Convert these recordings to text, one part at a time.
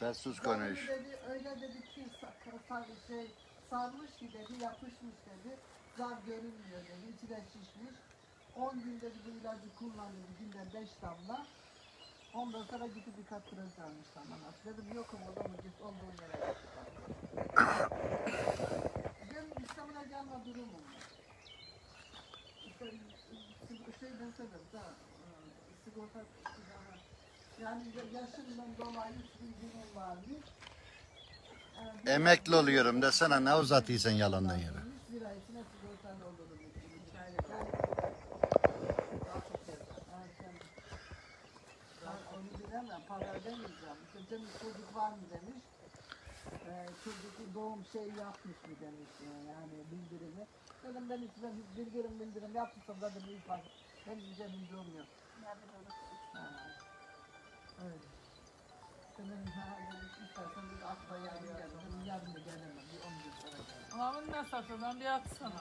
Sessiz Zaten konuş. dedi, öyle dedi ki sa- şey, sarmış ki dedi, yapışmış dedi. Zar görünmüyor dedi, içine şişmiş. 10 günde bu ilacı kullandı günde 5 damla. Ondan sonra gidip bir kat almış tamam. Dedim yokum o zaman git olduğun yere git. Benim İstanbul'a gelme durumum var. İşte sig- şeyden sebep da e, sigorta sigorta yani yaşımdan dolayı sürücünün varmış. E, bir- Emekli oluyorum desene ne uzatıyorsun yalandan yere. 100 lira içine sigortalı olurum. Yani onu bilemem, para ödemeyeceğim. İşte demiş çocuk var mı demiş. Ee, çocuk doğum şey yapmış mı demiş e, yani bildirimi. Dedim ben hiç ben bildirim bildirim yaptıysam zaten bir fark. Ben bize bildirim yok. Ha, Öyle. Dedim ha dedim istersen bir atla yarın gel. Dedim yarın da gelemem. Bir 10 gün sonra gel. Ama bunu ne satıyorsun? Bir atsana.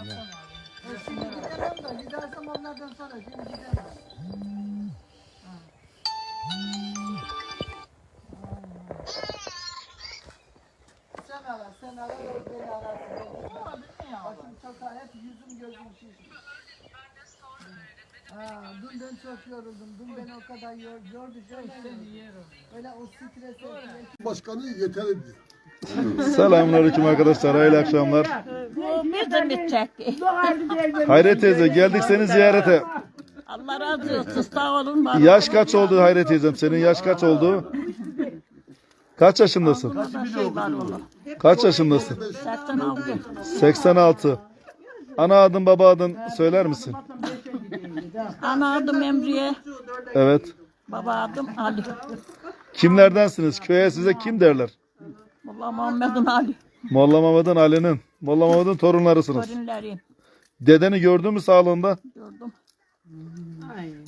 Atsana abi. E şimdi gidemem de gidersem onlardan sonra şimdi gidemem. Ha. Sen ara, sen ara, o beni ararsın. Ama bilmiyorum. Başım çok ağrı, hep yüzüm gözüm şişmiş. Ha, dün çok yoruldum. Dün beni o kadar yor, yordu şöyle. O stresi. Başkanı yeter ediyor. Selamünaleyküm arkadaşlar. Hayırlı akşamlar. De bitecek. Hayret teyze geldik seni ziyarete. Allah razı olsun. Sağ olun. var Yaş kaç oldu Hayret teyzem? Senin yaş kaç oldu? Kaç yaşındasın? Şey var oğlum. Kaç yaşındasın? 86. 86. Ana adın baba adın söyler misin? Ana adım Emriye. Evet. Baba adım Ali. Kimlerdensiniz? Köye size kim derler? Mullah Muhammed'in Ali. Molla Mehmet'in Ali'nin. Molla Mehmet'in torunlarısınız. Torunlarıyım. Dedeni gördün mü sağlığında? Gördüm.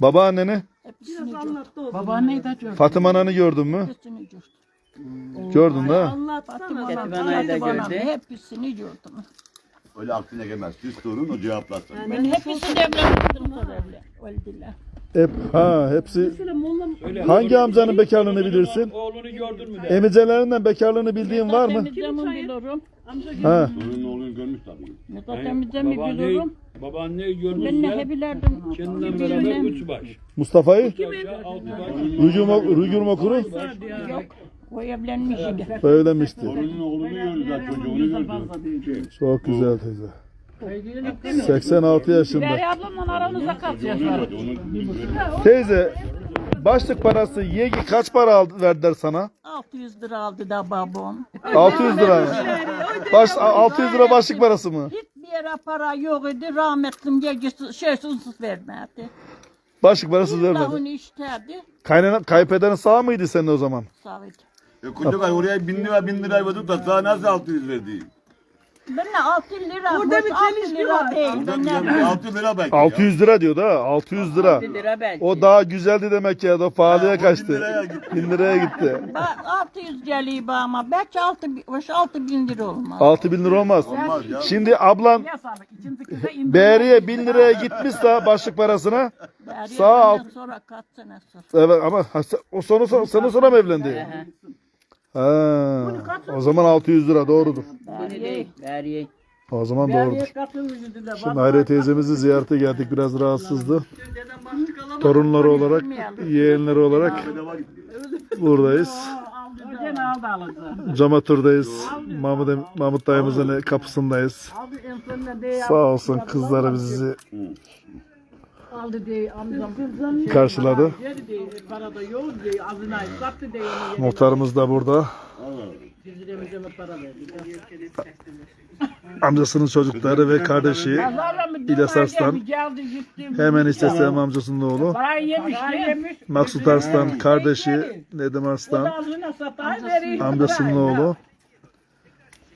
Babaanneni? Hepsini gördüm. Babaanneyi de gör. Fatıma Ana'nı gördün mü? Hepsini gördüm. Gördün de. Fatıma Fatma Ana, Ana'yı da Fatıma Ana, gördü. Hepsini gördüm. Öyle aklına gelmez. Siz sorun o cevaplasın. Ben hepsini evlendim. Öldüler. Hep, ha hepsi. Hangi amcanın bekarlığını bilirsin? Oğlunu gördün mü? Emicelerinden bekarlığını bildiğin var mı? Temizlemi bilirim. Ha. Sorunun oğlunu görmüş tabii. Ne da temizlemi bilirim. Babaanneyi Ben ne hebilerdim. kendinden beraber üç baş. Mustafa'yı? Rücum, Mokuru? Yok. O evlenmiş idi. Söylemişti. Sorunun oğlunu gördüler, çocuğunu gördü. Çok güzel teyze. 86 yaşında. Derya ablamla? Onu gördü. Teyze başlık parası yegi kaç para aldı, verdiler sana? 600 lira aldı da babam. 600 lira mı? Baş, 600 lira başlık parası mı? Hiçbir yere para yok idi. Rahmetlim gecesi şey susuz vermedi. Başlık parası vermedi. Lahını işlerdi. Kaynana, kayınpederin sağ mıydı senin o zaman? Sağ idi. E Kucukay oraya bin lira bin lira verdik da sana nasıl 600 verdi? Ben de 6 lira. Burada bir 6 lira değil. Ben Buradan ne güzel 6 lira belki ya. 600 lira diyor da 600 lira. lira belki. O daha güzeldi demek ya da pahalıya Ha, o kaçtı. liraya gitti. 1000 liraya gitti. Bak 600 geliyor ama belki 6 hoş 6 bin lira olmaz. 6000 lira olmaz. Olmaz ya. Şimdi ablan Yasalık. İkinci de indir. Beğeriye 1000 liraya gitmişse başlık parasına sağ benden sonra kaç sene sonra. Evet ama ha, sen- o sonu son, sene sonra mı evlendi? Ha, o zaman 600 lira doğrudur. Veriye. O zaman doğrudur. Şimdi Hayriye teyzemizi ziyarete geldik. Biraz rahatsızdı. Torunları olarak, yeğenleri olarak buradayız. Cama turdayız. Mahmut, Mahmut dayımızın kapısındayız. Sağ olsun kızları bizi aldı diye amcam. karşıladı. Geri diye para da yok diye azına sattı diye onu Muhtarımız da burada. Amcasının çocukları ve kardeşi? İlyas Arslan. Hemen istesem amcasının oğlu. Maksut Arslan kardeşi Nedim Arslan amcasının oğlu.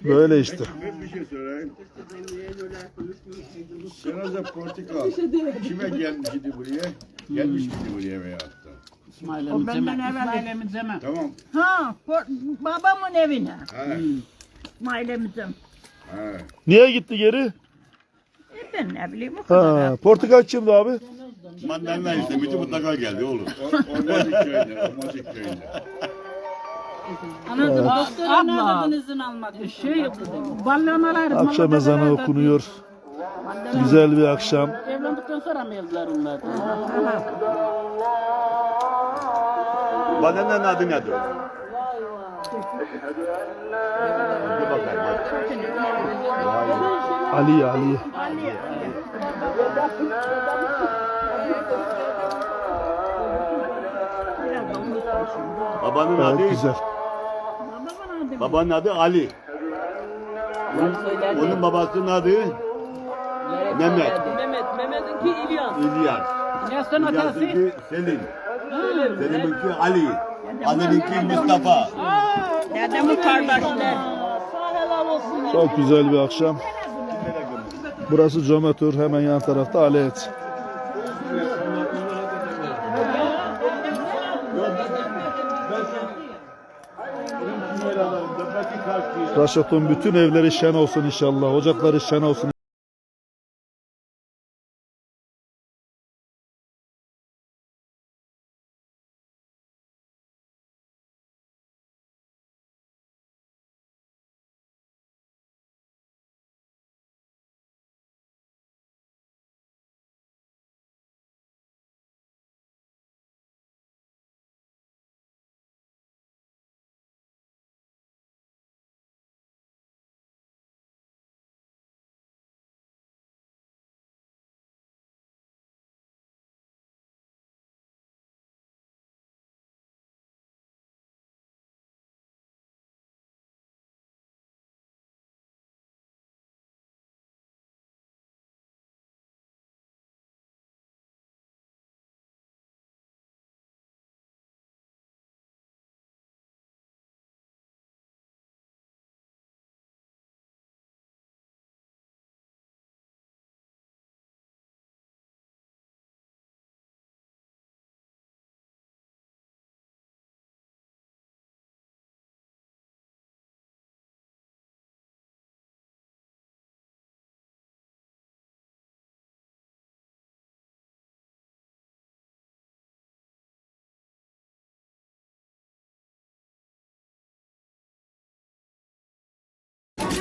Böyle işte. Ben bir şey söyleyeyim. Cenaze politika kime gelmiş idi buraya? Gelmiş idi buraya veyahut da. O benden evvel elemizeme. Tamam. Ha, por- babamın evine. Ha, Mailemizin. ha. Niye gitti geri? E ben ne bileyim o kadar. Ha, Portakal kimdi abi? Mandalina istemişti mutlaka geldi oğlum. O- köyünde, Ormacık köyünde. Anladım. Doktora nereden izin almak? Şey, ballanalar. Akşam ezanı okunuyor. Güzel bir akşam. Evlendikten sonra mı evliler onlar? Bandanın adı nedir? Hadi. Ali Ali. Babanın adı, Gayet güzel. babanın adı Ali. Onun babasının adı Mehmet. Mehmet, Mehmet'inki İlyas. İlyas. İlyas'ın atası. İlyas'ınki Selim. Selim'inki Ali. Ali'ninki Mustafa. Dedemin kardeşler. Çok güzel bir akşam. Burası Cometür. Hemen yan tarafta Alet. Raşat'ın bütün evleri şen olsun inşallah. Ocakları şen olsun.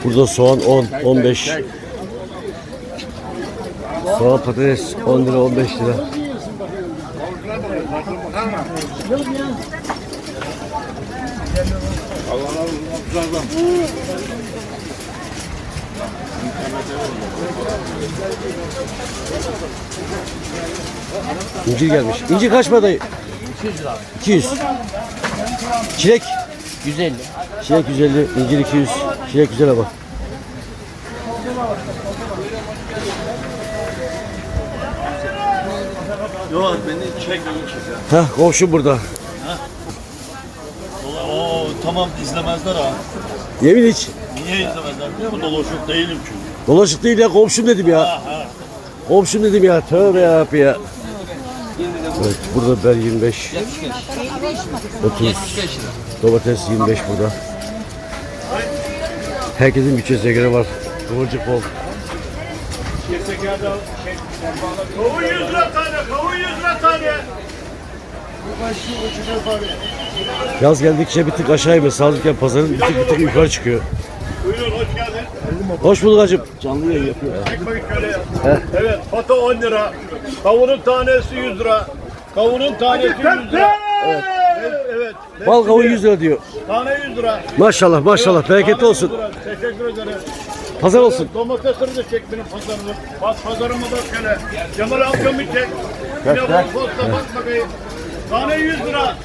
Burada soğan 10, 15. Soğan patates 10 lira 15 lira. İncir gelmiş. İncir kaç para dayı? 200 lira. 200. Çilek? 150. Çilek 150, incir 200. Çilek güzel ama. Yok beni çek iyi çek. Heh, komşum burada. Oo tamam izlemezler ha. Yemin hiç. Niye izlemezler biliyor musun? Dolaşık değilim çünkü. Dolaşık değil ya komşum dedim ya. Komşum dedim ya. Tövbe yarabbim ya. Evet, burada biber 25. 30. Domates 25 burada. Herkesin bütçesine göre var. Kıvırcık bol. Kavun 100 lira tane, kavun 100 lira tane. Yaz geldikçe bir tık aşağı inme. Sağlıkken pazarın bir tık bir tık yukarı çıkıyor. Buyurun hoş geldin. Hoş bulduk hacım. Çek bakayım şöyle. Evet, pata 10 lira. Kavunun tanesi 100 lira. Kavunun tanesi 100 lira. Evet. Evet. Bal kavun 100 lira diyor. Tane 100 lira. Maşallah maşallah Tane 100 olsun. lira. Teşekkür ederim. Pazar olsun. Domatesleri de çek benim pazarımı. Bak pazarımı da şöyle. Cemal amcamı çek. Yine bol posta bak bakayım. Tane 100 lira.